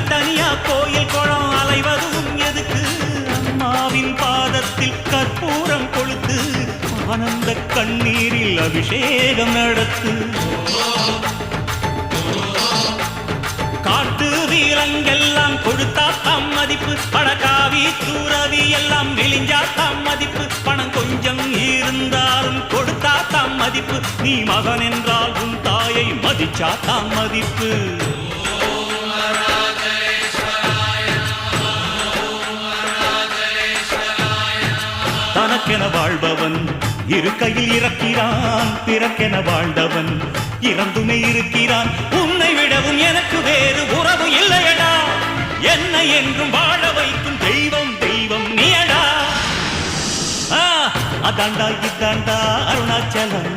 தனித்தனியா கோயில் குளம் அலைவதும் எதுக்கு? அம்மாவின் பாதத்தில் கற்பூரம் கொளுத்து ஆனந்த கண்ணீரில் அபிஷேகம் நடத்து. காட்டு வீரங்கெல்லாம் கொடுத்தா தாம் மதிப்பு பணக்காவி தூரவி எல்லாம் விழிஞ்சா தாம் மதிப்பு பணம் கொஞ்சம் இருந்தாலும் கொடுத்தா தாம் மதிப்பு நீ மகன் என்றால் உன் தாயை மதிச்சா தாம் மதிப்பு. பிறக்கென வாழ்பவன் இருக்கையில் இறக்கிறான் பிறக்கென வாழ்ந்தவன் இறந்துமே இருக்கிறான். உன்னை விடவும் எனக்கு வேறு உறவு இல்லையடா. என்னை என்றும் வாழ வைக்கும் தெய்வம் தெய்வம் நீயடா. அதாண்டா இதாண்டா அருணாச்சலம்